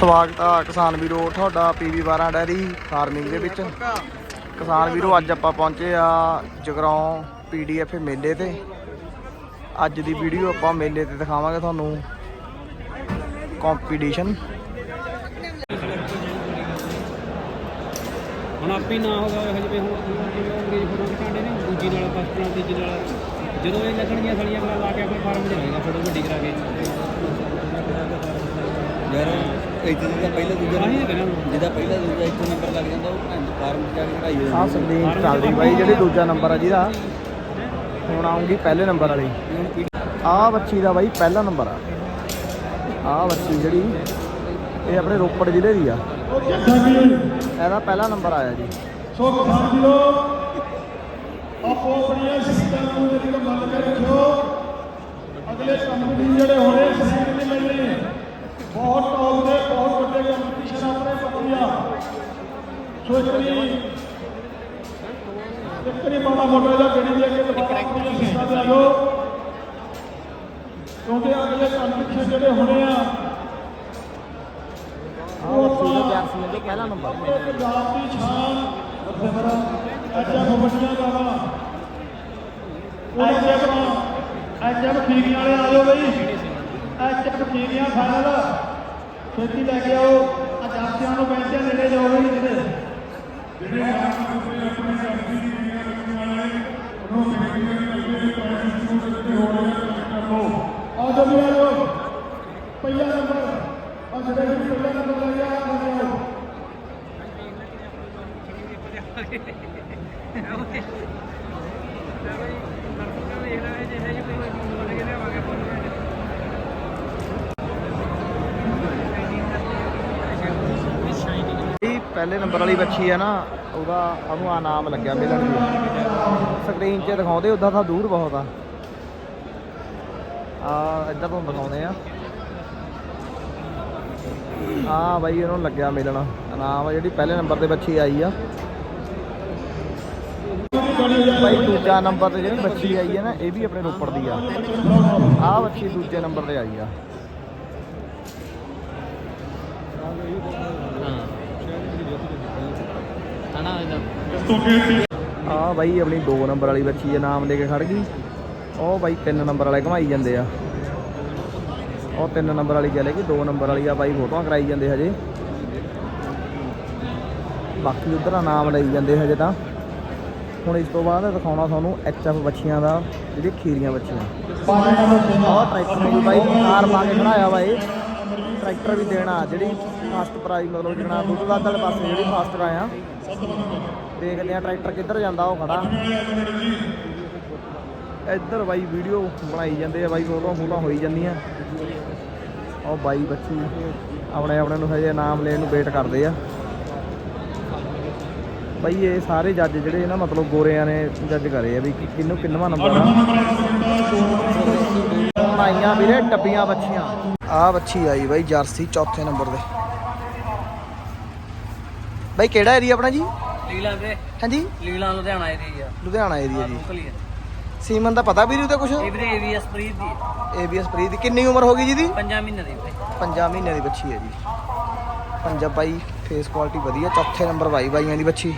ਸਵਾਗਤ ਆ ਕਿਸਾਨ ਵੀਰੋ ਤੁਹਾਡਾ ਪੀਵੀ 12 ਡੈਰੀ ਫਾਰਮਿੰਗ ਦੇ ਵਿੱਚ। ਕਿਸਾਨ ਵੀਰੋ ਅੱਜ ਆਪਾਂ ਪਹੁੰਚੇ ਆ ਜਗਰਾਉਂ ਪੀਡੀਐਫ ਮੇਲੇ ਤੇ। ਅੱਜ ਦੀ ਵੀਡੀਓ ਆਪਾਂ ਮੇਲੇ ਤੇ ਦਿਖਾਵਾਂਗੇ ਤੁਹਾਨੂੰ। ਕੰਪੀਟੀਸ਼ਨ ਹੁਣ ਆਪੇ ਨਾ ਹੋਗਾ ਇਹ ਜਿਵੇਂ ਹੁਣ ਜਿਵੇਂ ਉਹ ਅੰਗਰੇਜ਼ ਫੋਟੋ ਦਿਖਾਉਂਦੇ ਨੇ ਦੂਜੀ ਨਾਲ ਫਸਟ ਨਾਲ ਤੀਜੀ ਨਾਲ। ਜਦੋਂ ਇਹ ਲੱਗਣਗੀਆਂ ਸਲੀਆਂ ਕਰਾ ਲਾ ਕੇ ਆਪਣੇ ਫਾਰਮ 'ਚ ਲਾਏਗਾ ਫੋਟੋ ਵੱਡੀ ਕਰਾ ਕੇ। ਯਾਰ ਇੱਥੇ ਜਿਹਦਾ ਪਹਿਲਾ ਦੂਜਾ। ਜਿਹਦਾ ਪਹਿਲਾ ਦੂਜਾ ਇੱਥੇ ਨੰਬਰ ਲੱਗ ਜਾਂਦਾ ਉਹ ਭੈਣ ਚੋਦ ਫਾਰਮ ਚ ਜਾ ਕੇ ਕਢਾਈ ਹੋ ਆਹ ਸਕਰੀਨ ਚੱਲਦੀ ਬਾਈ ਜਿਹੜੀ ਦੂਜਾ ਨੰਬਰ ਆ ਜਿਹਦਾ ਹੁਣ ਆਉਂਗੀ ਪਹਿਲੇ ਨੰਬਰ ਵਾਲੀ। ਆਹ ਬੱਚੀ ਦਾ ਬਾਈ ਪਹਿਲਾ ਨੰਬਰ ਆ। ਬੱਚੀ ਜਿਹੜੀ ਇਹ ਆਪਣੇ ਰੋਪੜ ਜ਼ਿਲ੍ਹੇ ਦੀ ਆ। ਇਹਦਾ ਪਹਿਲਾ ਨੰਬਰ ਆਇਆ ਜੀ। ਸੋ ਕਿਸਾਨ ਵੀਰੋ ਆਪੋ ਆਪਣੀਆਂ ਸਿੱਖਾਂ ਨੂੰ ਜਿਹੜੀ ਮੰਨ ਕੇ ਰੱਖਿਓ ਅਗਲੇ ਕੰਪਨੀ ਜਿਹੜੇ ਹੋਣੇ ਸਰੀਰ ਦੇ ਮਿਲਣੇ ਬਹੁਤ ਟੌਪ ਦੇ ਬਹੁਤ ਵੱਡੇ ਕੰਪੀਟੀਸ਼ਨ ਆਪਣੇ ਪੱਤੀਆਂ ਸੋ ਇੱਕ ਮਾੜਾ ਮੋਟਾ ਜਿਹਾ ਗੜੀ ਦੇ ਕੇ ਦੁਬਾਰਾ ਆਪਣੀਆਂ ਸਿੱਖਾਂ ਤੇ ਕਿਉਂਕਿ ਅਗਲੇ ਕੰਪੀਟੀਸ਼ਨ ਜਿਹੜੇ ਹੋਣੇ ਆ ਆਹ ਬੱਚੀ ਦਾ ਜਰਸੀ ਦਾ ਪਹਿਲਾ ਨੰਬਰ ਪੰਜਾਬ ਦੀ ਸ਼ਾਨ ਅਫਸਰ ਅੱਜਾ ਕਬੱਡੀਆਂ ਗਾਵਾ ਉਹਨਾਂ ਦੇ ਫੀਰੀਆਂ ਵਾਲੇ ਆ ਜਾਓ ਬਈ ਐਚਐਫ ਫੀਰੀਆਂ ਫਾਈਨਲ ਛੇਤੀ ਲੈ ਕੇ ਆਓ ਆ ਜਾਪਿਆਂ ਨੂੰ ਬੈਠੇ ਨੇੜੇ ਜਾਓ ਬਈ ਜਿਹਦੇ ਜਿਹੜੇ ਆਪਣੇ ਆਪਣੇ ਜਾਪੀ ਦੀ ਫੀਰੀਆਂ ਰੱਖਣ ਵਾਲੇ ਉਹਨੂੰ ਫੀਰੀਆਂ ਦੇ ਪ੍ਰਾਈਸ ਨੂੰ ਦਿੱਤੇ ਹੋ ਰਹੇ ਆ ਜਾਓ ਆ ਜਾਓ ਪਹਿਲਾ ਨੰਬਰ ਆ ਜਿਹੜੇ ਪਹਿਲਾ ਨੰਬਰ ਲੈ ਗਿਆ ਆ ਜਾਓ ਇਹ ਪਹਿਲੇ ਨੰਬਰ ਵਾਲੀ ਬੱਚੀ ਹੈ ਨਾ, ਉਹਦਾ ਉਹਨੂੰ ਆ ਨਾਮ ਲੱਗਿਆ ਮਿਲਣ ਦੀ ਸਕਰੀਨ 'ਚ ਦਿਖਾਉਂਦੇ ਉਦਾਂ ਤਾਂ ਦੂਰ ਬਹੁਤ ਆ। ਆ, ਇੱਧਰ ਤੋਂ ਦਿਖਾਉਂਦੇ ਆ। ਆ ਬਾਈ ਉਹਨੂੰ ਲੱਗਿਆ ਮਿਲਣ। ਨਾਮ ਆ ਜਿਹੜੀ ਪਹਿਲੇ ਨੰਬਰ ਤੇ ਬੱਚੀ ਆਈ ਆ। ਬਾਈ, ਦੂਜਾ ਨੰਬਰ ਤੇ ਜਿਹੜੀ ਬੱਚੀ ਆਈ ਹੈ ਨਾ, ਇਹ ਵੀ ਆਪਣੇ ਰੋਪੜ ਦੀ ਆ। ਆ ਬੱਚੀ ਦੂਜੇ ਨੰਬਰ ਤੇ ਆਈ ਆ ਹਨਾ ਇਹਦਾ ਆ ਬਾਈ ਆਪਣੀ 2 ਨੰਬਰ ਵਾਲੀ ਬੱਚੀ ਦੇ ਨਾਮ ਦੇ ਕੇ ਖੜ ਗਈ। ਉਹ ਬਾਈ 3 ਨੰਬਰ ਵਾਲੇ ਘਮਾਈ ਜਾਂਦੇ ਆ। ਉਹ 3 ਨੰਬਰ ਵਾਲੀ ਚਲੇ ਗਈ 2 ਨੰਬਰ ਵਾਲੀ ਆ ਬਾਈ ਫੋਟੋਆਂ ਕਰਾਈ ਜਾਂਦੇ ਹਜੇ। ਬਾਕੀ ਉਧਰ ਆ ਨਾਮ ਲਈ ਜਾਂਦੇ ਹਜੇ ਤਾਂ। ਹੁਣ ਇਸ ਤੋਂ ਬਾਅਦ ਦਿਖਾਉਣਾ ਤੁਹਾਨੂੰ ਐਚਐਫ ਬੱਚੀਆਂ ਦਾ ਜਿਹੜੀ ਖੀਰੀਆਂ ਬੱਚੀਆਂ। ਆਹ ਟਰੈਕਟਰ ਵੀ ਬਾਈ ਕਾਰ ਪਾ ਕੇ ਖੜਾਇਆ ਵਾ ਇਹ। ਟਰੈਕਟਰ ਵੀ ਦੇਣਾ, ਜਿਹੜੀ ਫਾਸਟ ਪ੍ਰਾਈਜ਼ ਮਤਲਬ ਜਿਹੜਾ ਦੁੱਧ ਦਾ ਵਾਲੇ ਪਾਸੇ ਜਿਹੜੀ ਫਸਟ ਆ। ਦੇਖਦੇ ਆ ਟਰੈਕਟਰ ਕਿੱਧਰ ਜਾਂਦਾ ਉਹ ਖੜਾ। ਇੱਧਰ ਬਾਈ ਵੀਡੀਓ ਬਣਾਈ ਜਾਂਦੇ ਆ ਬਾਈ, ਫੋਟੋਆਂ ਫੋਟੋਆਂ ਹੋਈ ਜਾਂਦੀਆਂ। ਉਹ ਬਾਈ ਬੱਚੀ ਆਪਣੇ ਆਪਣੇ ਨੂੰ ਹਜੇ ਨਾਮ ਲੈਣ ਨੂੰ ਵੇਟ ਕਰਦੇ ਆ। ਬਾਈ ਇਹ ਸਾਰੇ ਜੱਜ ਜਿਹੜੇ ਨਾ ਮਤਲਬ ਗੋਰਿਆਂ ਨੇ ਜੱਜ ਕਰੇ ਆ ਵੀ ਕਿ- ਕਿਹਨੂੰ ਕਿੰਨਵਾਂ ਨੰਬਰ ਆ। ਹੁਣ ਆਈਆਂ ਵੀਰੇ ਡੱਬੀਆਂ ਬੱਚੀਆਂ। ਆ ਬੱਚੀ ਆਈ ਬਾਈ ਜਰਸੀ ਚੌਥੇ ਨੰਬਰ ਦੇ ਬਾਈ ਕਿਹੜਾ ਏਰੀਆ ਆਪਣਾ ਜੀ? ਲੀਲਾ ਦੇ। ਹਾਂਜੀ? ਲੀਲਾ ਲੁਧਿਆਣਾ ਏਰੀਆ ਜੀ ਸੀਮਨ ਦਾ ਪਤਾ ਵੀਰ ਉਹਦਾ ਕੁਝ ਇਹ ਵੀਰੇ ਏਵੀਐਸ ਪ੍ਰੀਤ ਦੀ ਏਬੀਐਸ ਪ੍ਰੀਤ ਦੀ। ਕਿੰਨੀ ਉਮਰ ਹੋ ਗਈ ਜੀ ਦੀ? ਪੰਜਾਂ ਮਹੀਨੇ ਦੀ ਵੀਰੇ 5 ਮਹੀਨਿਆਂ ਦੀ ਬੱਚੀ ਹੈ ਜੀ। ਪੰਜਾਬ ਬਾਈ ਫੇਸ ਕੁਆਲਿਟੀ ਵਧੀਆ। ਚੌਥੇ ਨੰਬਰ ਬਾਈ ਬਾਈਆਂ ਦੀ ਬੱਚੀ।